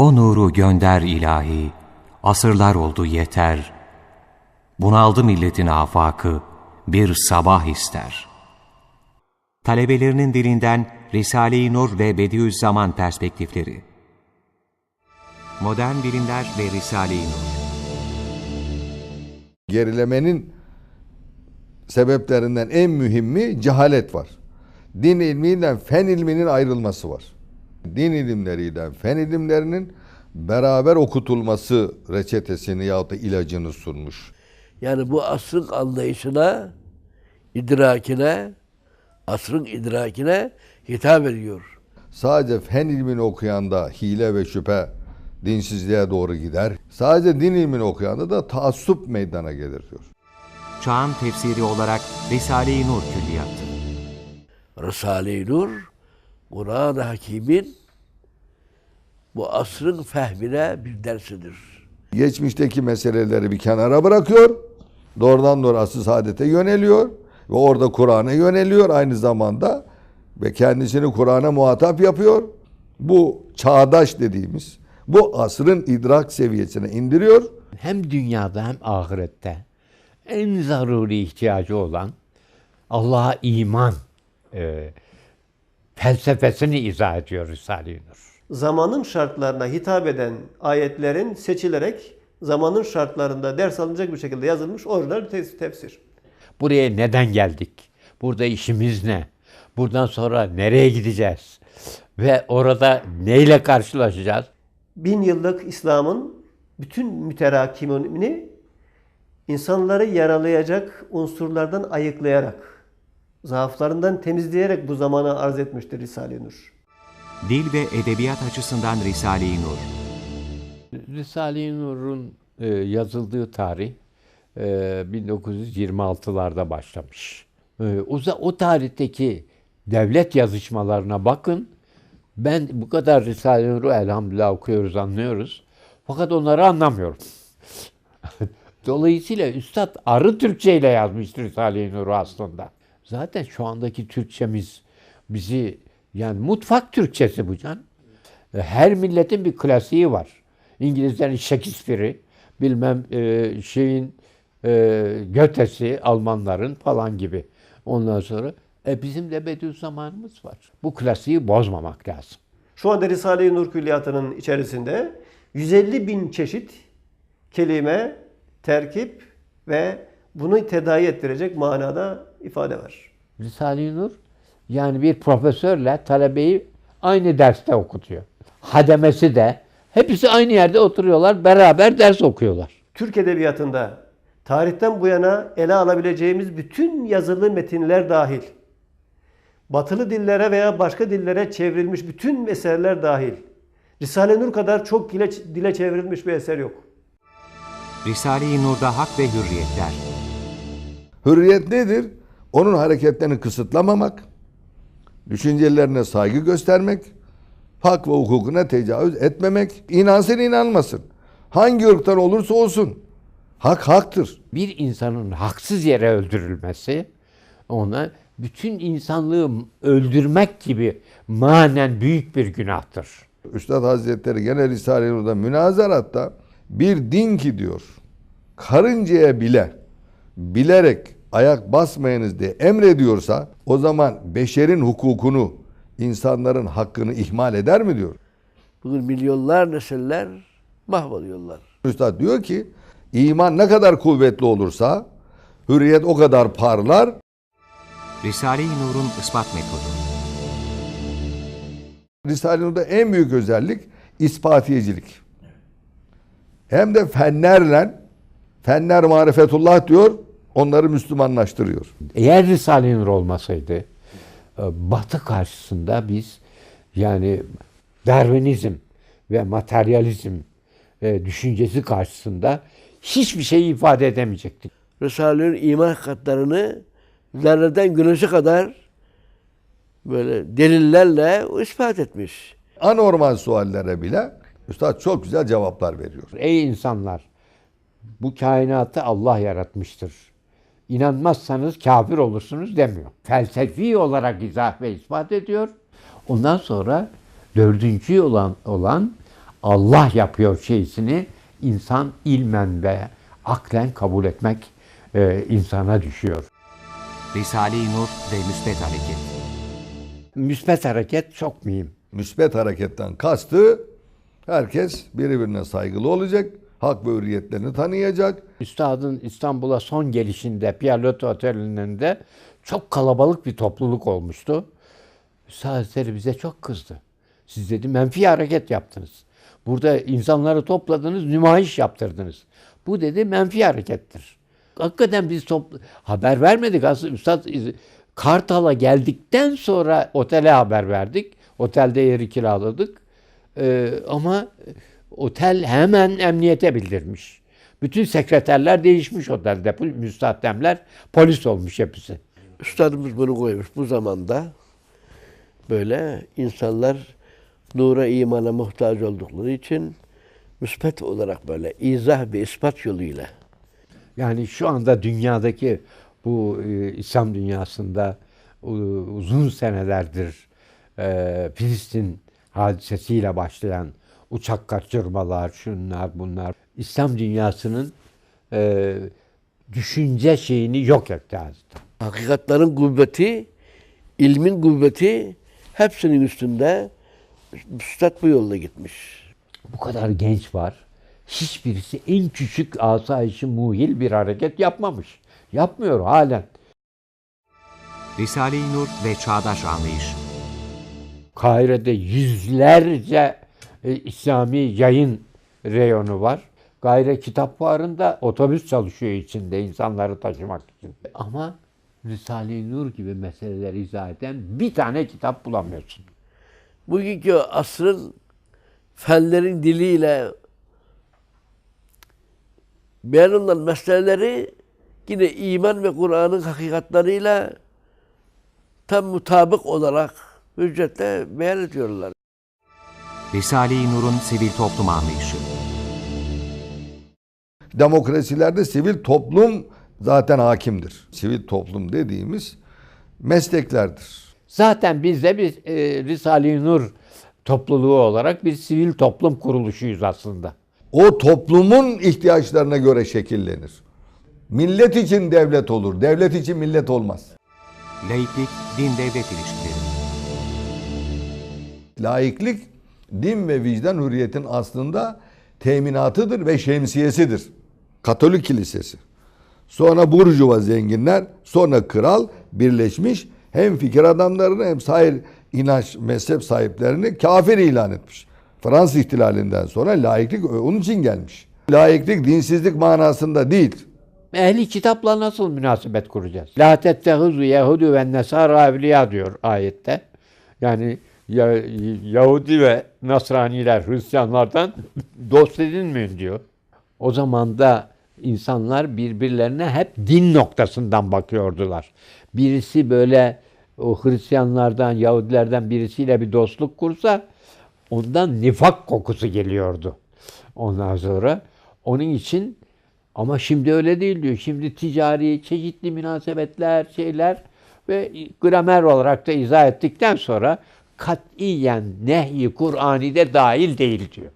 O nuru gönder ilahi, asırlar oldu yeter. Bunaldı milletin afakı, bir sabah ister. Talebelerinin dilinden Risale-i Nur ve Bediüzzaman perspektifleri. Modern bilimler ve Risale-i Nur. Gerilemenin sebeplerinden en mühimi cehalet var. Din ilmiyle fen ilminin ayrılması var. Din ilimleriyle fen ilimlerinin beraber okutulması reçetesini yahut da ilacını sunmuş. Yani bu asrın anlayışına, idrakine, asrın idrakine hitap ediyor. Sadece fen ilmini okuyan da hile ve şüphe dinsizliğe doğru gider. Sadece din ilmini okuyan da taassup meydana gelir diyor. Çağın tefsiri olarak Risale-i Nur külliyatı. Risale-i Nur, Kur'an-ı Hakim'in bu asrın fehmine bir dersidir. Geçmişteki meseleleri bir kenara bırakıyor. Doğrudan doğru asıl saadete yöneliyor. Ve orada Kur'an'a yöneliyor aynı zamanda. Ve kendisini Kur'an'a muhatap yapıyor. Bu çağdaş dediğimiz, bu asrın idrak seviyesine indiriyor. hem dünyada hem ahirette en zaruri ihtiyacı olan Allah'a iman e, felsefesini izah ediyor Risale-i Nur. Zamanın şartlarına hitap eden ayetlerin seçilerek zamanın şartlarında ders alınacak bir şekilde yazılmış orijinal bir tefs- tefsir. Buraya neden geldik? Burada işimiz ne? Buradan sonra nereye gideceğiz? Ve orada neyle karşılaşacağız? Bin yıllık İslam'ın bütün müterakimini insanları yaralayacak unsurlardan ayıklayarak, zaaflarından temizleyerek bu zamana arz etmiştir Risale-i Nur. Dil ve edebiyat açısından Risale-i Nur. Risale-i Nur'un e, yazıldığı tarih e, 1926'larda başlamış. E, o, o tarihteki devlet yazışmalarına bakın. Ben bu kadar Risale-i Nur'u elhamdülillah okuyoruz, anlıyoruz. Fakat onları anlamıyorum. Dolayısıyla Üstad arı Türkçe ile yazmıştır Risale-i Nur'u aslında. Zaten şu andaki Türkçemiz bizi yani mutfak Türkçesi bu can. Her milletin bir klasiği var. İngilizlerin Shakespeare'i, bilmem e, şeyin e, Goethe'si, Almanların falan gibi. Ondan sonra e, bizim de Bediüzzamanımız var. Bu klasiği bozmamak lazım. Şu anda Risale-i Nur külliyatının içerisinde 150 bin çeşit kelime, terkip ve bunu tedavi ettirecek manada ifade var. Risale-i Nur yani bir profesörle talebeyi aynı derste okutuyor. Hademesi de hepsi aynı yerde oturuyorlar, beraber ders okuyorlar. Türk Edebiyatı'nda tarihten bu yana ele alabileceğimiz bütün yazılı metinler dahil, batılı dillere veya başka dillere çevrilmiş bütün eserler dahil, Risale-i Nur kadar çok dile, dile çevrilmiş bir eser yok. Risale-i Nur'da hak ve hürriyetler. Hürriyet nedir? Onun hareketlerini kısıtlamamak, düşüncelerine saygı göstermek, hak ve hukukuna tecavüz etmemek, inansın inanmasın. Hangi ırktan olursa olsun. Hak haktır. Bir insanın haksız yere öldürülmesi ona bütün insanlığı öldürmek gibi manen büyük bir günahtır. Üstad Hazretleri gene Risale-i Nur'da münazaratta bir din ki diyor karıncaya bile bilerek ayak basmayınız diye emrediyorsa o zaman beşerin hukukunu insanların hakkını ihmal eder mi diyor. Bugün milyonlar nesiller mahvoluyorlar. Üstad diyor ki iman ne kadar kuvvetli olursa hürriyet o kadar parlar. Risale-i Nur'un ispat metodu. Risale-i Nur'da en büyük özellik ispatiyecilik. Hem de fenlerle fenler marifetullah diyor onları Müslümanlaştırıyor. Eğer Risale-i Nur olmasaydı e, Batı karşısında biz yani Darwinizm ve materyalizm düşüncesi karşısında hiçbir şey ifade edemeyecektik. Risale'nin iman hakikatlerini zerreden güneşe kadar böyle delillerle ispat etmiş. Anormal suallere bile Üstad çok güzel cevaplar veriyor. Ey insanlar! Bu kainatı Allah yaratmıştır. İnanmazsanız kafir olursunuz demiyor. Felsefi olarak izah ve ispat ediyor. Ondan sonra dördüncü olan, olan Allah yapıyor şeysini insan ilmen ve aklen kabul etmek e, insana düşüyor. Risale-i Nur ve Müsbet Hareket. Müsbet hareket çok mühim. Müsbet hareketten kastı herkes birbirine saygılı olacak, hak ve hürriyetlerini tanıyacak. Üstadın İstanbul'a son gelişinde Piyalot Oteli'nin de çok kalabalık bir topluluk olmuştu. Üstad bize çok kızdı. Siz dedi menfi hareket yaptınız. Burada insanları topladınız, nümayiş yaptırdınız. Bu dedi menfi harekettir. Hakikaten biz toplu haber vermedik aslında Üstad Kartal'a geldikten sonra otele haber verdik. Otelde yeri kiraladık. Ee, ama otel hemen emniyete bildirmiş. Bütün sekreterler değişmiş otelde. Müstahdemler polis olmuş hepsi. Üstadımız bunu koymuş bu zamanda. Böyle insanlar nura imana muhtaç oldukları için müspet olarak böyle izah ve ispat yoluyla Yani şu anda dünyadaki bu e, İslam dünyasında e, uzun senelerdir e, Filistin hadisesiyle başlayan uçak kaçırmalar, şunlar bunlar İslam dünyasının e, düşünce şeyini yok etti adeta. hakikatların kuvveti, ilmin kuvveti hepsinin üstünde Üstad bu yolla gitmiş. Bu kadar genç var. Hiçbirisi en küçük asayişi muhil bir hareket yapmamış. Yapmıyor halen. Risale-i Nur ve Çağdaş Anlayış. Kahire'de yüzlerce e, İslami yayın reyonu var. Gayre kitap fuarında otobüs çalışıyor içinde insanları taşımak için. Ama Risale-i Nur gibi meseleleri izah eden bir tane kitap bulamıyorsun. Bugünkü asrın fenlerin diliyle beyan meseleleri yine iman ve Kur'an'ın hakikatlarıyla tam mutabık olarak hüccetle beyan ediyorlar. Risale-i Nur'un sivil toplum anlayışı. Demokrasilerde sivil toplum zaten hakimdir. Sivil toplum dediğimiz mesleklerdir. Zaten biz de bir e, Risale-i Nur topluluğu olarak bir sivil toplum kuruluşuyuz aslında. O toplumun ihtiyaçlarına göre şekillenir. Millet için devlet olur, devlet için millet olmaz. Laiklik, din-devlet ilişkileri. Laiklik din ve vicdan hürriyetin aslında teminatıdır ve şemsiyesidir. Katolik kilisesi. Sonra burjuva zenginler, sonra kral birleşmiş hem fikir adamlarını hem sair inanç mezhep sahiplerini kafir ilan etmiş. Fransız ihtilalinden sonra laiklik onun için gelmiş. Laiklik dinsizlik manasında değil. Ehli kitapla nasıl münasebet kuracağız? La tettehuzu Yahudi ve Nesara evliya diyor ayette. Yani ya, Yahudi ve Nasraniler Hristiyanlardan dost edinmeyin diyor. O zaman da insanlar birbirlerine hep din noktasından bakıyordular. Birisi böyle o Hristiyanlardan, Yahudilerden birisiyle bir dostluk kursa ondan nifak kokusu geliyordu. Ondan sonra onun için ama şimdi öyle değil diyor. Şimdi ticari, çeşitli münasebetler, şeyler ve gramer olarak da izah ettikten sonra katiyen nehy-i Kur'ani'de dahil değil diyor.